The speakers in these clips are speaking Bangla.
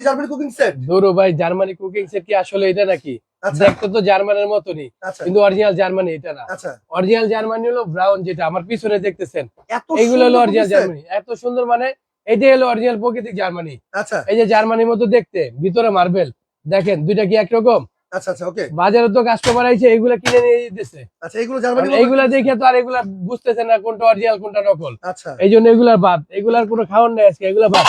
জার্মানি কুকিং সেট ধরো ভাই জার্মানি কুকিং সেট কি আসলে এটা নাকি? আচ্ছা। দেখতে তো জার্মানের মতনই আচ্ছা। কিন্তু অরিজিনাল জার্মানি এটা না। আচ্ছা। অরিজিনাল জার্মানি হলো ব্রাউন যেটা আমার পিছনে দেখতেছেন। এইগুলো হলো অরিজিনাল জার্মানি এত সুন্দর মানে এটাই হলো অরিজিনাল প্রকৃতিক জার্মানি আচ্ছা। এই যে জার্মানির মতো দেখতে ভিতরে মার্বেল দেখেন দুইটা কি একরকম? আচ্ছা আচ্ছা ওকে বাজারে তো কাস্টমার আইছে এগুলা কিনে নিয়ে দিতেছে। আচ্ছা এইগুলা দেখে তো আর এগুলা বুঝতেছে না কোনটা অরিজিনাল কোনটা নকল। আচ্ছা। এই জন্য এগুলার বাদ। এগুলার কোনো খাওয়ার নেই আজকে এগুলা বাদ।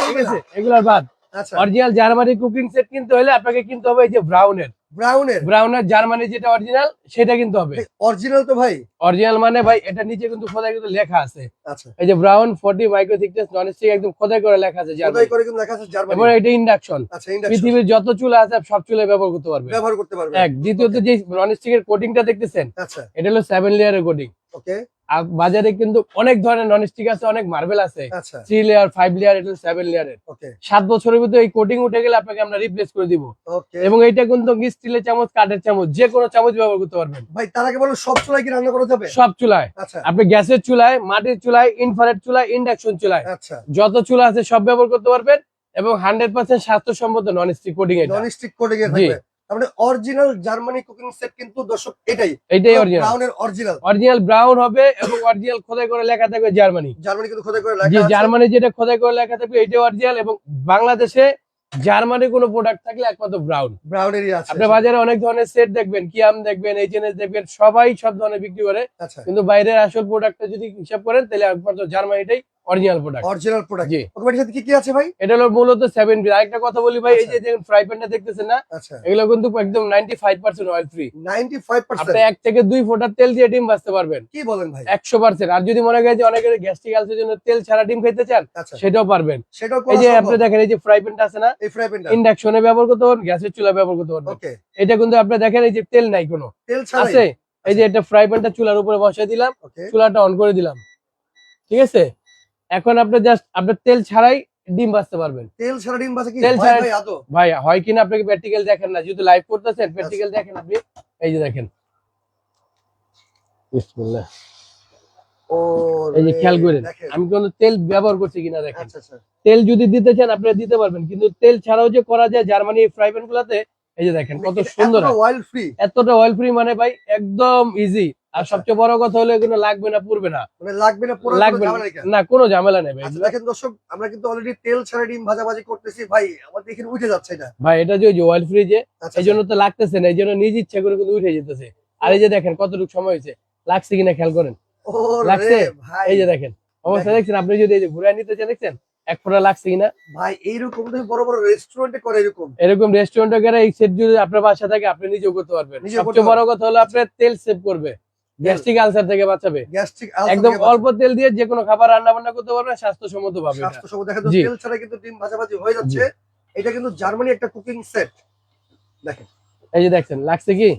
ঠিক আছে এগুলার বাদ। আচ্ছা অরিজিনাল জার্মানি কুকিং সেট কিনতে হলে আপনাকে কিনতে হবে এই যে ব্রাউনের ব্রাউনের ব্রাউনের জার্মানি যেটা অরিজিনাল সেটা কিনতে হবে। অরিজিনাল তো ভাই। অরিজিনাল মানে ভাই এটা নিচে কিন্তু খোদাই কিন্তু লেখা আছে। আচ্ছা। এই যে Brown forty micro thickness non stick একদম খোদাই করে লেখা আছে খোদাই করে কিন্তু লেখা আছে জার্মানি এবং এটা ইন্ডাকশন আচ্ছা ইন্ডাকশন পৃথিবীর যত চুলা আছে সব চুলায় ব্যবহার করতে পারবে। ব্যবহার করতে পারবে। এক দ্বিতীয়ত যে নন স্টিকের কোটিংটা দেখতেছেন আচ্ছা। এটা হলো সেভেন লেয়ারের কোটিং ওকে আর বাজারে কিন্তু অনেক ধরনের নন স্টিক আছে অনেক মার্বেল আছে। থ্রি লেয়ার ফাইভ লেয়ার এটা সেভেন লেয়ারের সাত বছরের ভিতরে এই কোটিং উঠে গেলে আপনাকে আমরা রিপ্লেস করে দিব। এবং এইটা কিন্তু স্টিলের চামচ কাঠের চামচ যে কোনো চামচ ব্যবহার করতে পারবেন। ভাই তার আগে বলো সব চুলাই কি রান্না করা যাবে? সব চুলায়। আচ্ছা। আপনি গ্যাসের চুলায় মাটির চুলায় ইনফ্রারেড চুলায় ইন্ডাকশন চুলায়। আচ্ছা। যত চুলা আছে সব ব্যবহার করতে পারবেন এবং হান্ড্রেড পার্সেন্ট স্বাস্থ্যসম্মত নন স্টিক কোটিং এটা নন স্টিক করে গিয়ে জি। থাকবে তার মানে অরিজিনাল জার্মানি কুকিং সেট কিন্তু দর্শক এটাই। এটাই অরিজিনাল ব্রাউনের অরিজিনাল অরিজিনাল ব্রাউন হবে এবং অরিজিনাল খোদাই করে লেখা থাকবে জার্মানি জার্মানি কিন্তু খোদাই করে লেখা জার্মানি যেটা খোদাই করে লেখা থাকবে এটাই অরিজিনাল এবং বাংলাদেশে জার্মানি কোনো প্রোডাক্ট থাকলে একমাত্র ব্রাউন ব্রাউনেরই আছে। আপনার বাজারে অনেক ধরনের সেট দেখবেন কিয়াম দেখবেন এইচএনএস দেখবেন সবাই সব ধরনের বিক্রি করে। আচ্ছা। কিন্তু বাইরের আসল প্রোডাক্টটা যদি হিসাব করেন তাহলে একমাত্র জার্মানিটাই অরিজিনাল প্রোডাক্ট অরিজিনাল প্রোডাক্ট জি। ওকে সাথে কি কি আছে ভাই? এটা হলো মূলত সেভেন পিস আরেকটা কথা বলি ভাই এই যে দেখুন ফ্রাই প্যানটা দেখতেছেন না আচ্ছা। এগুলো কিন্তু একদম ninety five percent oil free 95% আপনি এক থেকে দুই ফোঁটা তেল দিয়ে ডিম ভাজতে পারবেন। কি বলেন ভাই? একশো পার্সেন্ট আর যদি মনে করেন যে অনেকের গ্যাস্ট্রিক আলসের জন্য তেল ছাড়া ডিম খেতে চান আচ্ছা। সেটাও পারবেন। সেটাও এই যে আপনি দেখেন এই যে ফ্রাই প্যানটা আছে না এই ফ্রাই প্যানটা ইন্ডাকশনে ব্যবহার করতে পারবেন গ্যাসের চুলা ব্যবহার করতে পারবেন। ওকে এটা কিন্তু আপনি দেখেন এই যে তেল নাই কোনো। তেল ছাড়াই। আছে? এই যে এটা ফ্রাই প্যানটা চুলার উপরে বসিয়ে দিলাম চুলাটা অন করে দিলাম। ঠিক আছে? এখন আপনি জাস্ট আপনার তেল ছাড়াই ডিম ভাজতে পারবেন। তেল ছাড়া ডিম ভাজা কি? তেল ছাড়া- ভাই হয় কিনা আপনাকে প্র্যাকটিক্যাল দেখেন না? যেহেতু লাইভ করতেছেন প্র্যাকটিক্যাল দেখেন আপনি। এই যে দেখেন। বিসমিল্লাহ। ও এই যে খেয়াল করেন। আমি কোনো তেল ব্যবহার করছি কিনা দেখেন। আচ্ছা আচ্ছা। তেল যদি দিতে চান আপনারা দিতে পারবেন। কিন্তু তেল ছাড়াও যে করা যায় জার্মানি ফ্রাই প্যান গুলাতে এই যে দেখেন কত সুন্দর। অয়েল ফ্রি এতটা অয়েল ফ্রি মানে ভাই একদম ইজি আর আচ্ছা। সবচেয়ে বড় কথা হলো এগুলো লাগবে না পুরবে না। মানে লাগবে না পুরো লাগবে না। না কোনো ঝামেলা নেই ভাই। আচ্ছা দেখেন দর্শক আমরা কিন্তু অলরেডি তেল ছাড়া ডিম ভাজাভাজি করতেছি। ভাই আমাদের এখানে উঠে যাচ্ছে এটা। ভাই এটা যে অয়েল ফ্রি যে আচ্ছা এই জন্য তো লাগতেছে না এই জন্য নিজ ইচ্ছা করে কিন্তু উঠে যেতেছে। আর এই যে দেখেন কতটুকু সময় হয়েছে লাগছে কিনা খেয়াল করেন। লাগছে? ভাই। এই যে দেখেন অবস্থা দেখছেন? আপনি যদি এই যে ঘুরে নিতে চান দেখছেন? এক ফোঁটা লাগছে কিনা? ভাই এইরকম তো বড় বড় রেস্টুরেন্টে করে এরকম। এরকম রেস্টুরেন্টে গেলে এই সেট যদি আপনার বাসা থাকে আপনি নিজেও করতে পারবেন। সবচেয়ে বড় কথা হলো আপনার তেল সেভ করবে। গ্যাস্ট্রিক আলসার থেকে বাঁচাবে। গ্যাস্ট্রিক একদম অল্প তেল দিয়ে যে কোনো খাবার রান্না বান্না করতে পারবেন স্বাস্থ্যসম্মত ভাবে এটা। স্বাস্থ্য সময় দেখা যায় তেল ছাড়া কিন্তু ডিম ভাজাভাজি হয়ে যাচ্ছে। এটা কিন্তু জার্মানি একটা কুকিং সেট দেখেন। এই যে দেখছেন লাগছে কি?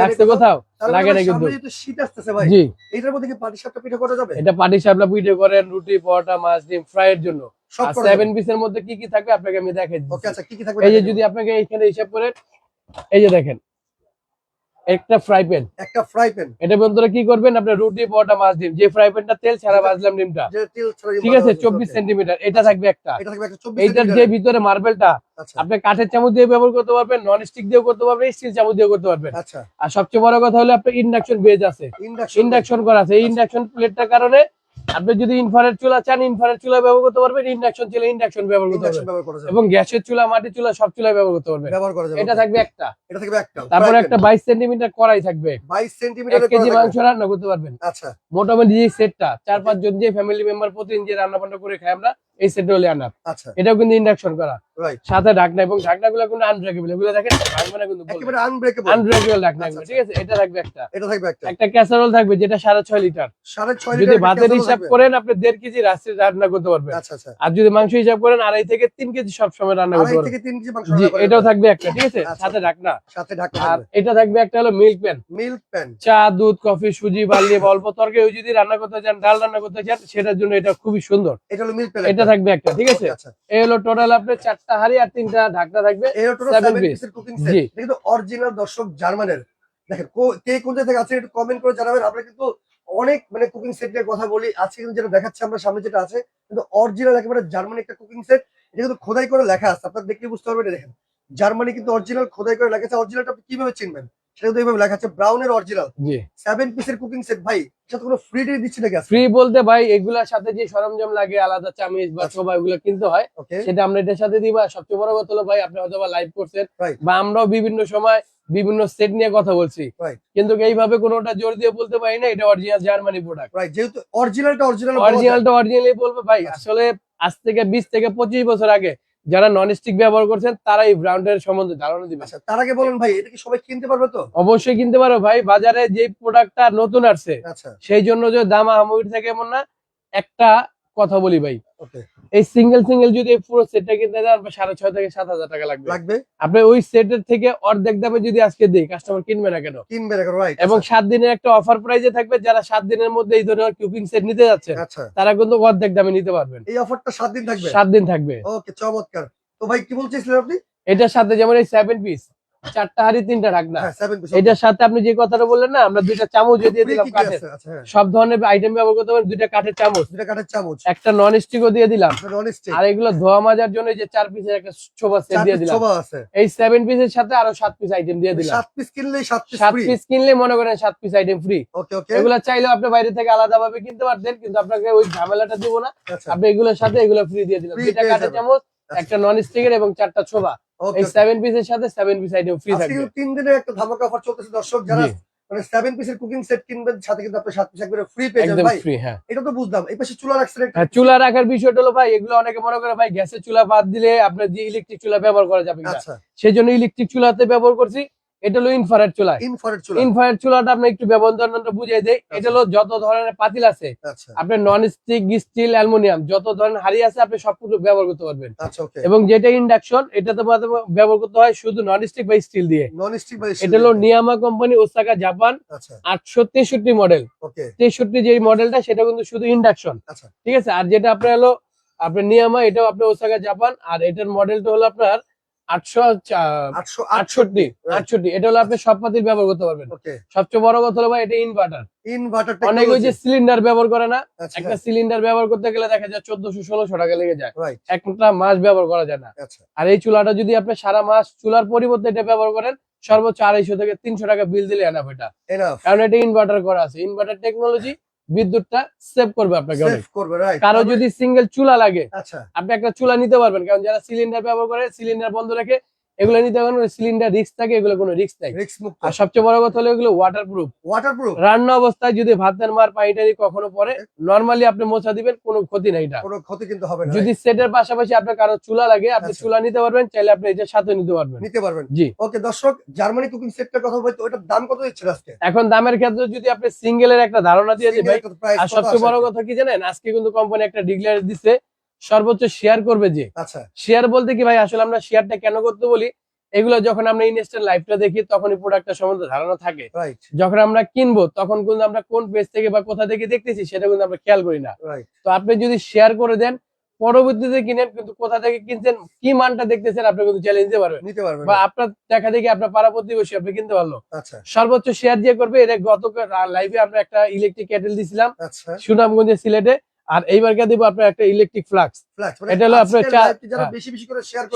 লাগছে কোথাও? লাগে না কিন্তু। শীত আসতেছে ভাই। জি। এটার মধ্যে কি পাটি সাপটা পিঠা করা যাবে? এটা পাটি পিঠে করেন রুটি পরোটা মাছ ডিম ফ্রাই এর জন্য। সব আর সেভেন পিসের মধ্যে কি কি থাকবে আপনাকে আমি দেখাই ওকে আচ্ছা কি কি থাকবে এই যে যদি আপনাকে এইখানে হিসাব করে এই যে দেখেন একটা ফ্রাই প্যান একটা ফ্রাই প্যান এটা ভিতরে কি করবেন? আপনি রুটি পরোটা মাছ ডিম। যে ফ্রাই প্যানটা তেল ছাড়া ভাজলাম ডিমটা। যে তেল ছাড়া ঠিক আছে? চব্বিশ সেন্টিমিটার এটা থাকবে একটা। এটা থাকবে একটা 24 এইটার যে ভিতরে মার্বেলটা আচ্ছা। আপনি কাঠের চামচ দিয়ে ব্যবহার করতে পারবেন নন স্টিক দিয়ে করতে পারবেন স্টিল চামচ দিয়ে করতে পারবেন। আচ্ছা। আর সবচেয়ে বড় কথা হলো আপনার ইন্ডাকশন বেজ আছে। ইন্ডাকশন ইন্ডাকশন করা আছে। এই ইন্ডাকশন প্লেটটার কারণে আপনি যদি ইনফ্রারেড চুলা চান ইনফ্রারেড চুলা ব্যবহার করতে পারবেন ইন্ডাকশন চুলা ইন্ডাকশন ব্যবহার করতে পারবেন। এবং গ্যাসের চুলা মাটির চুলা সব চুলায় ব্যবহার করতে পারবেন। ব্যবহার করা যাবে। এটা থাকবে একটা। এটা থাকবে একটা। তারপরে একটা বাইশ সেন্টিমিটার কড়াই থাকবে। 22 সেমি কেজি মাংস রান্না করতে পারবেন। আচ্ছা। মোটামুটি যে সেটটা চার পাঁচ জন যে ফ্যামিলি মেম্বার প্রতিদিন যে রান্না বান্না করে খাই আমরা এই সেটটা হলে আনার আচ্ছা। এটাও কিন্তু ইন্ডাকশন করা। রাইট সাথে ঢাকনা এবং ঢাকনা গুলো কিন্তু আনব্রেকেবল এগুলো দেখেন ভাঙবে না কিন্তু আনব্রেকেবল আনব্রেকেবল ঢাকনা আচ্ছা, ঠিক আছে? এটা থাকবে একটা। এটা থাকবে একটা। একটা ক্যাসারোল থাকবে যেটা সাড়ে ছয় লিটার। সাড়ে ছয় যদি ভাতের হিসাব করেন আপনি দেড় কেজি রাত্রে রান্না করতে পারবেন। আচ্ছা আচ্ছা। আর যদি মাংস হিসাব করেন আড়াই থেকে তিন কেজি সব সময় রান্না করতে পারবেন। থেকে তিন কেজি মাংস জি এটাও থাকবে একটা ঠিক আছে? আচ্ছা। সাথে ঢাকনা। সাথে ঢাকা আর এটা থাকবে একটা হলো মিল্ক প্যান মিল্ক প্যান চা দুধ কফি সুজি বার্লি বা অল্প তরকারি যদি রান্না করতে চান ডাল রান্না করতে চান সেটার জন্য এটা খুবই সুন্দর। এটা হলো মিল্ক প্যান এটা থাকবে একটা ঠিক আছে? আচ্ছা এই হলো টোটাল আপনার চারটা হাড়ি আর তিনটা ঢাকনা থাকবে এই হলো Seven 7 পিসের কুকিং সেট এটা কিন্তু অরিজিনাল দর্শক জার্মানের। দেখেন কে কোন জায়গা থেকে আছে একটু কমেন্ট করে জানাবেন। আমরা কিন্তু অনেক মানে কুকিং সেট নিয়ে কথা বলি। আজকে কিন্তু যেটা দেখাচ্ছে আমরা সামনে যেটা আছে কিন্তু অরিজিনাল একেবারে জার্মানি একটা কুকিং সেট এটা কিন্তু খোদাই করে লেখা আছে। আপনার দেখলে বুঝতে পারবেন দেখেন। জার্মানি কিন্তু অরিজিনাল খোদাই করে লেখা আছে। অরিজিনালটা আপনি কীভাবে চিনবেন? সেটা কিন্তু এইভাবে লেখা আছে ব্রাউনের অরিজিনাল জি। সেভেন পিসের কুকিং সেট ভাই এটা তো কোনো ফ্রি ডে দিচ্ছে নাকি ফ্রি বলতে ভাই এগুলার সাথে যে সরঞ্জাম লাগে আলাদা চামিচ বা আচ্ছা। এগুলো কিনতে হয়। সেটা আমরা এটার সাথে দিবা সবচেয়ে বড় কথা হলো ভাই আপনি হয়তো লাইভ করছেন বা আমরাও বিভিন্ন সময় বিভিন্ন সেট নিয়ে কথা বলছি. কিন্তু এইভাবে কোনোটা জোর দিয়ে বলতে পারি না এটা অরিজিনাল জার্মানি প্রোডাক্ট রাইট যেহেতু অরিজিনালটা অরিজিনাল অরিজিনালটা অরিজিনালি বলব ভাই আচ্ছা। আসলে আজ থেকে বিশ থেকে পঁচিশ বছর আগে যারা নন স্টিক ব্যবহার করছেন তারা এই ব্র্যান্ডের সম্বন্ধে ধারণা দিবে আচ্ছা তার আগে বলেন ভাই এটা কি সবাই কিনতে পারবে তো? অবশ্যই কিনতে পারো ভাই। বাজারে যে প্রোডাক্টটা নতুন আসছে আচ্ছা। সেই জন্য যে দাম আহামরি থাকে এমন না একটা কথা বলি ভাই। ওকে। এই সিঙ্গেল সিঙ্গেল যদি পুরো সেটটা কিনতে যান সাড়ে ছয় থেকে সাত হাজার টাকা লাগবে। লাগবে? আপনি ওই সেটের থেকে অর্ধেক দামে যদি আজকে দিই কাস্টমার কিনবে না কেন? কিনবে না রাইট এবং সাত দিনের একটা অফার প্রাইজে থাকবে যারা সাত দিনের মধ্যে এই ধরনের কুকিং সেট নিতে যাচ্ছে আচ্ছা। তারা কিন্তু অর্ধেক দামে নিতে পারবেন। এই অফারটা সাত দিন থাকবে? সাত দিন থাকবে। ওকে চমৎকার। তো ভাই কি বলছিলেন আপনি? এটার সাথে যেমন এই সেভেন পিস চারটা হাড়ি তিনটা ঢাকনা হ্যাঁ এটার সাথে আপনি যে কথাটা বললেন না আমরা দুইটা চামচ দিয়ে দিলাম কাঠের। আচ্ছা হ্যাঁ। সব ধরনের আইটেম ব্যবহার করতে পারেন দুইটা কাঠের চামচ। দুটা কাঠের চামচ। একটা নন স্টিকও দিয়ে দিলাম। আর এগুলো ধোয়া মাজার জন্য যে চার পিসের একটা ছোবা সেট দিয়ে দিলাম। এই সেভেন পিসের সাথে আরও সাত পিস আইটেম দিয়ে দিলাম। সাত পিস কিনলেই সাত পিস সাত পিস কিনলে মনে করেন সাত piece item free okay okay এগুলো চাইলেও আপনি বাইরে থেকে আলাদা ভাবে কিনতে পারতেন কিন্তু আপনাকে ওই ঝামেলাটা দিব না। আচ্ছা। আপনি এগুলোর সাথে এগুলো ফ্রি দিয়ে দিলাম। দুইটা কাঠের চামচ আচ্ছা। একটা নন স্টিকের এবং চারটা ছোবা। এই 7 পিসের সাথে সেভেন পিস আইটেম ফ্রি থাকবে। আজকে তিন দিনের একটা ধামাকা অফার চলতেছে দর্শক যারা মানে সেভেন পিসের কুকিং সেট কিনবেন সাথে কিন্তু আপনি সাত পিস একবারে ফ্রি পেয়ে যাবেন ভাই। ফ্রি হ্যাঁ। এটা তো বুঝলাম। এই পাশে চুলা রাখছেন হ্যাঁ চুলা রাখার বিষয়টা হলো ভাই এগুলো অনেকে মনে করে ভাই গ্যাসের চুলা বাদ দিলে আপনার যে ইলেকট্রিক চুলা ব্যবহার করা যাবে না আচ্ছা। সেই জন্য ইলেকট্রিক চুলাতে ব্যবহার করছি। এটা হলো ইনফ্রারেড চুলা। ইনফ্রারেড চুলা। ইনফ্রারেড চুলাটা আপনি একটু ব্যবহারটা বুঝিয়ে দেই। এটা হলো যত ধরনের পাতিল আছে আচ্ছা। আপনার নন স্টিক স্টিল অ্যালুমিনিয়াম যত ধরনের হাড়ি আছে আপনি সবকিছু ব্যবহার করতে পারবেন। আচ্ছা এবং যেটা ইন্ডাকশন এটাতে মাধ্যমে ব্যবহার করতে হয় শুধু নন স্টিক বা স্টিল দিয়ে। নন স্টিক বা এটা হলো নিয়ামা কোম্পানি ওসাকা জাপান আচ্ছা। আটশো তেষট্টি মডেল ওকে তেষট্টি যে মডেলটা সেটা কিন্তু শুধু ইন্ডাকশন আচ্ছা। ঠিক আছে? আর যেটা আপনার হলো আপনার নিয়ামা এটাও আপনার ওসাকা জাপান আর এটার মডেলটা হলো আপনার আটষট্টি এটা হলো আপনি সব পাতিল ব্যবহার করতে পারবেন। সবচেয়ে বড় কথা হলো ভাই এটা ইনভার্টার ইনভার্টার অনেক ওই যে সিলিন্ডার ব্যবহার করে না আচ্ছা। একটা সিলিন্ডার ব্যবহার করতে গেলে দেখা যায় চোদ্দশো ষোলোশো টাকা লেগে যায়। রাইট একটা মাস ব্যবহার করা যায় না। আচ্ছা। আর এই চুলাটা যদি আপনি সারা মাস চুলার পরিবর্তে এটা ব্যবহার করেন সর্বোচ্চ আড়াইশো থেকে তিনশো টাকা বিল দিলে এনাফ এটা। কারণ এটা ইনভার্টার করা আছে। ইনভার্টার টেকনোলজি বিদ্যুৎটা সেভ করবে আপনাকে সেভ করবে রাইট কারও যদি সিঙ্গেল চুলা লাগে আচ্ছা। আপনি একটা চুলা নিতে পারবেন। কারণ যারা সিলিন্ডার ব্যবহার করে সিলিন্ডার বন্ধ রেখে এগুলো নিতে পারবেন সিলিন্ডার রিস্ক থাকে এগুলো কোনো রিস্ক নাই। আর সবচেয়ে বড় কথা হলো এগুলো ওয়াটার প্রুফ ওয়াটারপ্রুফ রান্না অবস্থায় যদি ভাতের মার পানি টানি কখনো পরে নর্মালি আপনি মোছা দিবেন কোনো ক্ষতি নাই এটা। কোনো ক্ষতি কিন্তু হবে না। যদি সেটের পাশাপাশি আপনার কারও চুলা লাগে আপনি আচ্ছা। চুলা নিতে পারবেন চাইলে আপনি এটার সাথে নিতে পারবেন। নিতে পারবেন। জি। ওকে দর্শক জার্মানি কুকিং সেটটার কথা বলতে ওটার দাম কত দিচ্ছেন আজকে? এখন দামের ক্ষেত্রে যদি আপনি সিঙ্গেলের একটা ধারণা দিয়ে price আর সবচেয়ে বড় কথা কি জানেন? আজকে কিন্তু কোম্পানি একটা ডিক্লেয়ার দিছে সর্বোচ্চ শেয়ার করবে যে। আচ্ছা। শেয়ার বলতে কি ভাই আসলে আমরা শেয়ারটা কেন করতে বলি? এগুলো যখন আমরা ইনস্ট্যান্ট লাইভটা দেখি তখনই প্রোডাক্টটা সম্বন্ধে ধারণা থাকে। যখন আমরা কিনবো তখন কিন্তু আমরা কোন পেজ থেকে বা কোথা থেকে দেখতেছি সেটা কিন্তু আমরা খেয়াল করি না। তো আপনি যদি শেয়ার করে দেন পরবর্তীতে কিনেন কিন্তু কোথা থেকে কিনছেন কি মানটা দেখতেছেন আপনি কিন্তু চ্যালেঞ্জ দিতে পারবেন। নিতে পারবেন। বা আপনার দেখা দেখি আপনার পাড়া প্রতিবেশী আপনি কিনতে পারল। আচ্ছা। সর্বোচ্চ শেয়ার দিয়ে করবে এটা গত লাইভে আমরা একটা ইলেকট্রিক ক্যাটেল দিছিলাম। আচ্ছা। সুনামগঞ্জে সিলেটে। আর এইবারকে দিব আপনার একটা ইলেকট্রিক ফ্লাক্স এটা হলো আপনার হ্যাঁ।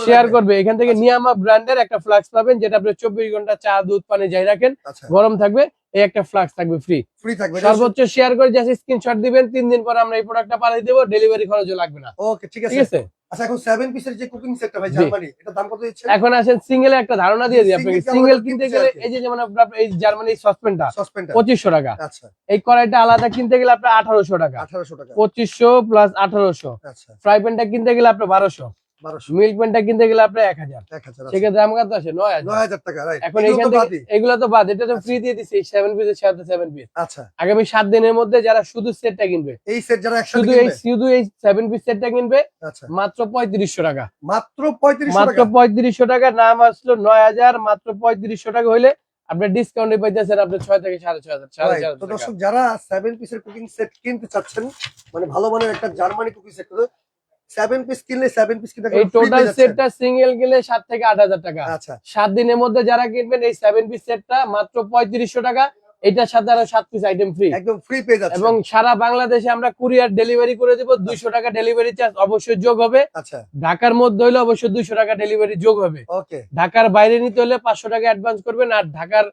শেয়ার রাখবে। করবে। এখান থেকে আচ্ছা। নিয়ামা ব্র্যান্ডের একটা ফ্লাক্স পাবেন যেটা আপনি চব্বিশ ঘণ্টা চা দুধ পানি যাই রাখেন আচ্ছা। গরম থাকবে এই একটা ফ্লাক্স থাকবে ফ্রি ফ্রি থাকবে সর্বোচ্চ শেয়ার করে জাস্ট স্ক্রিনশট দিবেন তিন দিন পর আমরা এই প্রোডাক্টটা পাঠিয়ে দেবো ডেলিভারি খরচও লাগবে না। ওকে ঠিক আছে। ঠিক আছে? আচ্ছা এখন পিসের যে কুকিং জার্মানি একটা ধারণা দিয়ে দিই আপনাকে। সিঙ্গেল কিনতে গেলে এই যে আপনার এই সসপেনটা 2500 টাকা। এই আলাদা কিনতে গেলে আপনার 1800 টাকা। 1800 টাকা। প্লাস ফ্রাই প্যানটা কিনতে গেলে আপনার বারোশো। মিল্কম্যানটা কিনতে গেলে আপনার এক বাদ এটা ফ্রি দিয়ে সেভেন সেভেন আচ্ছা। আগামী সাত দিনের মধ্যে যারা শুধু সেটটা কিনবে শুধু মাত্র পঁয়ত্রিশশো টাকা। মাত্র মাত্র পঁয়ত্রিশশো টাকা নাম আসলো নয় হাজার মাত্র পঁয়ত্রিশশো টাকা হলে আপনার ডিসকাউন্টে পাইতেছেন আপনার ছয় থেকে সাড়ে ছয় হাজার সাড়ে দর্শক যারা সেভেন পিসের কুকিং সেট কিনতে চাচ্ছেন মানে ভালো মানের একটা জার্মানি কুকিং সেট পিস কিনলে পিস কিনতে এই টোটাল সেটটা সিঙ্গেল গেলে থেকে আট হাজার টাকা। আচ্ছা। দিনের মধ্যে যারা কিনবেন এই সেভেন পিস সেটটা মাত্র পঁয়ত্রিশশো টাকা। এটার সাথে আরও সাত পিস আইটেম ফ্রি একদম ফ্রি পেয়ে যাচ্ছে এবং সারা বাংলাদেশে আমরা কুরিয়ার ডেলিভারি করে দিব। দুইশো টাকা ডেলিভারি চার্জ অবশ্যই যোগ হবে। আচ্ছা। ঢাকার মধ্যে হলে অবশ্যই দুইশো টাকা ডেলিভারি যোগ হবে। ওকে ঢাকার বাইরে নিতে হলে পাঁচশো টাকা অ্যাডভান্স করবেন। আর ঢাকার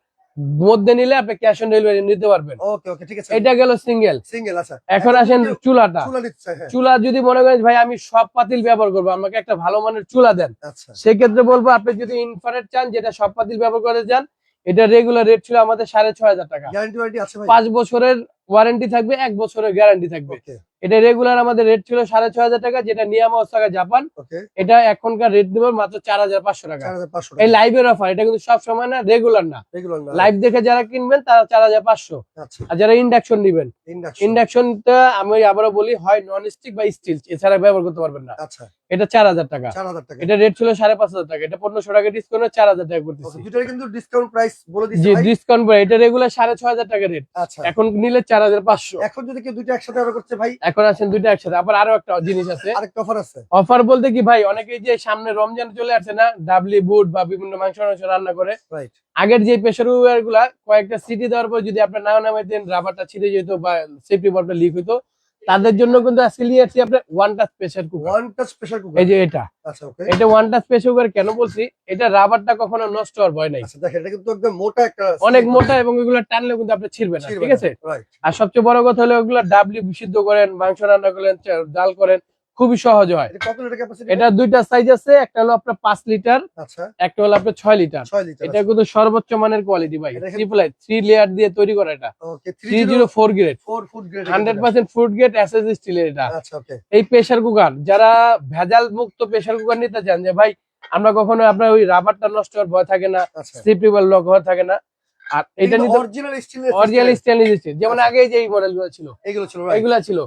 মধ্যে নিলে আপনি ক্যাশ অন ডেলিভারি নিতে পারবেন। ওকে ওকে ঠিক আছে। এটা গেল সিঙ্গেল সিঙ্গেল আচ্ছা। এখন আসেন চুলাটা। চুলা হ্যাঁ। চুলা যদি মনে করেন ভাই আমি সব পাতিল ব্যবহার করব আমাকে একটা ভালো মানের চুলা দেন। আচ্ছা। সেক্ষেত্রে বলব আপনি যদি ইনফ্রারেড চান যেটা সব পাতিল ব্যবহার করতে চান এটা রেগুলার রেট ছিল আমাদের সাড়ে ছয় হাজার টাকা। গ্যারান্টি ওয়ারেন্টি আছে ভাই। পাঁচ বছরের ওয়ারেন্টি থাকবে এক বছরের গ্যারান্টি থাকবে। এটা রেগুলার আমাদের রেট ছিল সাড়ে ছয় হাজার টাকা যেটা নিয়ামা ওসাকা জাপান। এটা এখনকার রেট দেবো মাত্র চার হাজার পাঁচশো টাকা। এই লাইভের অফার এটা কিন্তু সব সময় না রেগুলার না। লাইভ দেখে যারা কিনবেন তারা চার হাজার পাঁচশো। আচ্ছা। আর যারা ইন্ডাকশন নিবেন ইন্ডাকশন ইন্ডাকশনটা আমি আবারও বলি হয় নন স্টিক বা স্টিল এছাড়া ব্যবহার করতে পারবেন না। আচ্ছা। এটা চার হাজার টাকা। এটা রেট ছিল সাড়ে পাঁচ হাজার টাকা। এটা পনেরোশো টাকা ডিসকাউন্ট চার হাজার টাকা করতেছি কিন্তু ডিসকাউন্ট প্রাইস বলে দিচ্ছি ডিসকাউন্ট এটা রেগুলার সাড়ে ছয় হাজার টাকা রেট আচ্ছা। এখন নিলে চার হাজার পাঁচশো। এখন যদি কেউ দুইটা একসাথে অর্ডার করছে ভাই এখন আসেন দুইটা একসাথে। আবার আরও একটা জিনিস আছে। আরেকটা অফার আছে। অফার বলতে কি ভাই অনেকেই যে সামনে রমজান চলে আসছে না ডাবলি বুট বা বিভিন্ন মাংস মাংস রান্না করে রাইট আগের যে প্রেশার কুকারগুলা কয়েকটা সিটি দেওয়ার পর যদি আপনার নাও নামাইতেন রাবারটা ছিঁড়ে যেত বা সেফটি বলটা লিক হতো তাদের জন্য কিন্তু আজকে নিয়ে আসছি আপনার one touch pressure cooker one touch special cooker এই যে এটা। আচ্ছা ওকে এটা ওয়ান টাচ প্রেসার কুকার কেন বলছি? এটা রাবারটা কখনো নষ্ট হওয়ার ভয় নাই। আচ্ছা দেখেন এটা কিন্তু একদম মোটা একটা অনেক মোটা এবং এগুলো টানলে কিন্তু আপনি ছিড়বে না ঠিক আছে? আর সবচেয়ে বড় কথা হলো এগুলো ডাবলি বিশুদ্ধ করেন মাংস রান্না করেন ডাল করেন খুবই সহজ হয়। এটা দুইটা সাইজ আছে একটা হলো আপনার পাঁচ লিটার আচ্ছা। একটা হলো আপনার ছয় লিটার এটা কিন্তু সর্বোচ্চ মানের কোয়ালিটি ভাই। ট্রিপল আই থ্রি লেয়ার দিয়ে তৈরি করা এটা। Three zero four grade 304 food grade hundred percent food grade SS স্টিলের এটা। আচ্ছা এই প্রেসার কুকার যারা ভেজাল মুক্ত প্রেসার কুকার নিতে চান যে ভাই আমরা কখনো আপনার ওই রাবারটা নষ্ট হওয়ার ভয় থাকে না আচ্ছা। স্লিপিবল লক হওয়ার থাকে না। আর এটা নিতে অরিজিনাল স্টিল অরিজিনাল স্টিল যেমন আগে যে এই মডেলগুলো ছিল। এগুলো ছিল এগুলা ছিল।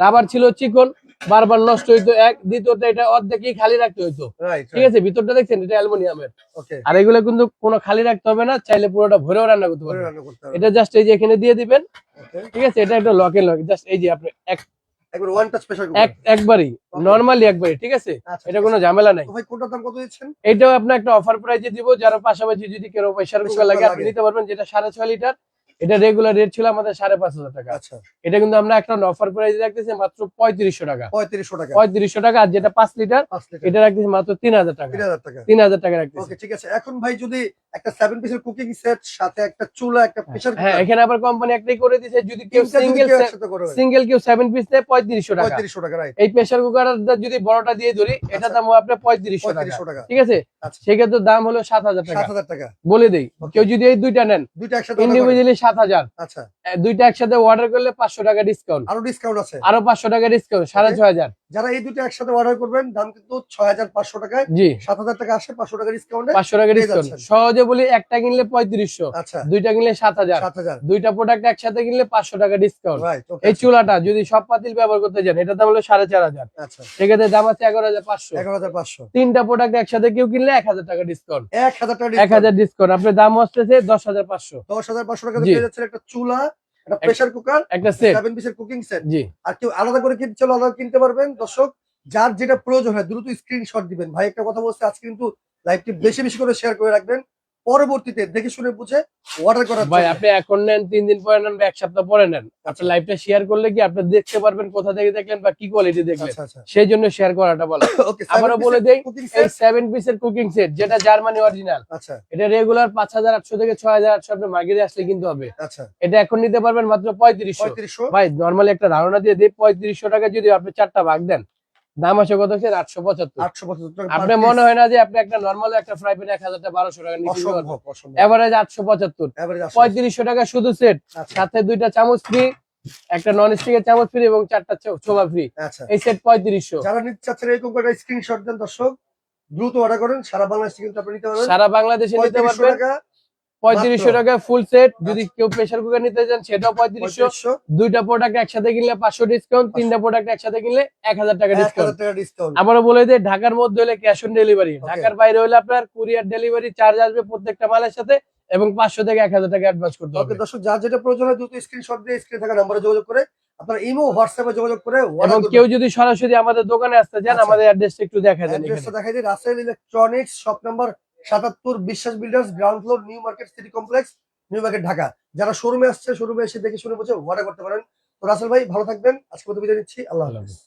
রাবার ছিল চিকন বারবার নষ্ট হইতো এক দ্বিতীয়ত এটা অর্ধেকই খালি রাখতে হইতো। ঠিক আছে ভিতরটা দেখছেন? এটা অ্যালুমিনিয়ামের। ওকে আর এগুলো কিন্তু কোনো খালি রাখতে হবে না চাইলে পুরোটা ভরেও রান্না করতে পারবেন। এটা জাস্ট এই যে এখানে দিয়ে দিবেন। ঠিক আছে এটা একটা লকের লক জাস্ট এই যে আপনি এক একবার ওয়ান টাচ স্পেশাল এক একবারই নরমালি একবারই ঠিক আছে? আচ্ছা এটা কোনো ঝামেলা নাই। ভাই কোনটার দাম কত দিচ্ছেন? এটাও আপনার একটা অফার প্রাইজে দিব যার পাশাপাশি যদি কেউ Pressure লাগে আপনি। নিতে পারবেন যেটা সাড়ে ছয় লিটার। এটা রেগুলার রেট ছিল আমাদের সাড়ে পাঁচ হাজার টাকা। আচ্ছা। এটা কিন্তু আমরা একটা অফার প্রাইস রাখতেছি মাত্র পঁয়ত্রিশশো টাকা। পঁয়ত্রিশশো টাকা। পঁয়ত্রিশশো টাকা আর যেটা পাঁচ লিটার এটা রাখতেছি মাত্র তিন হাজার টাকা। তিন হাজার টাকা। তিন হাজার টাকা রাখতেছি। ঠিক আছে। এখন ভাই যদি একটা সেভেন পিসের কুকিং সেট সাথে একটা চুলা একটা প্রেসার হ্যাঁ এখানে আবার কোম্পানি একটাই করে দিছে যদি কেউ সিঙ্গেল সিঙ্গেল কেউ সেভেন পিস নেয় পঁয়ত্রিশশো টাকা। পঁয়ত্রিশশো টাকা এই কুকার যদি বড়টা দিয়ে ধরি এটা দাম হবে আপনার পঁয়ত্রিশশো টাকা। ঠিক আছে? আচ্ছা। সেক্ষেত্রে দাম হলো সাত হাজার টাকা। সাত হাজার টাকা। বলে দেই কেউ যদি এই দুইটা নেন দুইটা একসাথে ইন্ডিভিজুয়ালি সাত হাজার। আচ্ছা। দুইটা একসাথে অর্ডার করলে পাঁচশো টাকা ডিসকাউন্ট আরও ডিসকাউন্ট আছে। আরও পাঁচশো টাকা ডিসকাউন্ট সাড়ে. ছয় হাজার। যারা এই দুটো একসাথে অর্ডার করবেন দাম কিন্তু ছয় হাজার পাঁচশো টাকায়। জি। সাত হাজার টাকা আসে পাঁচশো টাকা ডিসকাউন্টে পাঁচশো টাকা ডিসকাউন্ট সহজে বলি একটা কিনলে পঁয়ত্রিশশো আচ্ছা। দুইটা কিনলে সাত হাজার। সাত হাজার। দুইটা প্রোডাক্ট একসাথে কিনলে পাঁচশো টাকা ডিসকাউন্ট এই চুলাটা যদি সব পাতিল ব্যবহার করতে চান এটা দাম হলো সাড়ে চার হাজার। আচ্ছা। সেক্ষেত্রে দাম আছে এগারো হাজার পাঁচশো। এগারো হাজার পাঁচশো। তিনটা প্রোডাক্ট একসাথে কেউ কিনলে এক হাজার টাকা ডিসকাউন্ট এক হাজার টাকা এক হাজার ডিসকাউন্ট আপনার দাম আসতেছে দশ হাজার পাঁচশো। দশ হাজার পাঁচশো টাকা একটা চুলা একটা প্রেসার কুকার একটা সেট 7 পিসের কুকিং সেট জি। আর কেউ আলাদা করে কিনতে চলো আলাদা কিনতে পারবেন। দর্শক যার যেটা প্রয়োজন হয় দ্রুত স্ক্রিনশট দিবেন। ভাই একটা কথা বলছে আজকে কিন্তু লাইভটি বেশি বেশি করে শেয়ার করে রাখবেন। পরবর্তীতে দেখে শুনে বুঝে অর্ডার করার ভাই আপনি এখন নেন তিন দিন পরে নেন এক সপ্তাহ পরে নেন। আচ্ছা। আপনার লাইভটা শেয়ার করলে কি আপনি দেখতে পারবেন কোথা থেকে দেখলেন বা কি কোয়ালিটি দেখলেন? আচ্ছা আচ্ছা। সেই জন্য শেয়ার করাটা বলা। আবারও বলে দেই, এই সেট সেভেন পিসের কুকিং সেট যেটা জার্মানি অরিজিনাল আচ্ছা। এটা রেগুলার পাঁচ হাজার আটশো থেকে ছয় হাজার আটশো আপনি মার্কেটে আসলে কিনতে হবে। আচ্ছা। এটা এখন নিতে পারবেন মাত্র পঁয়ত্রিশশো। পঁয়ত্রিশশো? ভাই নর্মালি একটা ধারণা দিয়ে দিই পঁয়ত্রিশশো টাকা যদি আপনি চারটা ভাগ দেন দাম আসে কত হচ্ছে? আটশো পঁচাত্তর। আটশো পঁচাত্তর আপনার মনে হয় না যে আপনি একটা নর্মাল একটা ফ্রাই প্যান এক হাজার টাকা বারোশো টাকা এভারেজ আটশো পঁচাত্তর। পঁয়ত্রিশশো টাকা শুধু সেট আচ্ছা। সাথে দুইটা চামচ ফ্রি একটা নন স্টিকের চামচ ফ্রি এবং চারটা ছোবা ফ্রি আচ্ছা। এই সেট পঁয়ত্রিশশো। যারা নিতে চাচ্ছেন এরকম করে স্ক্রিনশট দেন দর্শক। দ্রুত অর্ডার করেন সারা বাংলাদেশে কিন্তু আপনি নিতে পারবেন। সারা বাংলাদেশে নিতে পারবেন। পঁয়ত্রিশশো। টাকা ফুল সেট যদি কেউ প্রেসার কুকার নিতে চান সেটাও পঁয়ত্রিশশো। দুইটা প্রোডাক্ট একসাথে কিনলে পাঁচশো ডিসকাউন্ট তিনটা প্রোডাক্ট একসাথে কিনলে এক হাজার টাকা ডিসকাউন্ট আবারও বলে দিই ঢাকার মধ্যে হলে ক্যাশ অন ডেলিভারি ঢাকার বাইরে হলে আপনার কুরিয়ার ডেলিভারি চার্জ আসবে প্রত্যেকটা মালের সাথে এবং পাঁচশো থেকে এক হাজার টাকা অ্যাডভান্স করতে হবে। দর্শক যার যেটা প্রয়োজন হয় দ্রুত স্ক্রিনশট দিয়ে স্ক্রিনে থাকা নাম্বারে যোগাযোগ করে আপনার ইমো হোয়াটসঅ্যাপে যোগাযোগ করে এবং কেউ যদি সরাসরি আমাদের দোকানে আসতে চান আচ্ছা। আমাদের অ্যাড্রেসটা একটু দেখা দেন অ্যাড্রেসটা। দেখাই দিই রাসেল ইলেকট্রনিক্স শপ নাম্বার সাতাত্তর Biswas builders, ground floor, new market city complex, new market Dhaka. যারা শোরুমে আসছে, শোরুমে এসে দেখে, শুনে বুঝে অর্ডার করতে পারেন। তো রাসেল ভাই, ভালো থাকবেন। আজকে মতো বিদায় নিচ্ছি। আল্লাহ হাফেজ।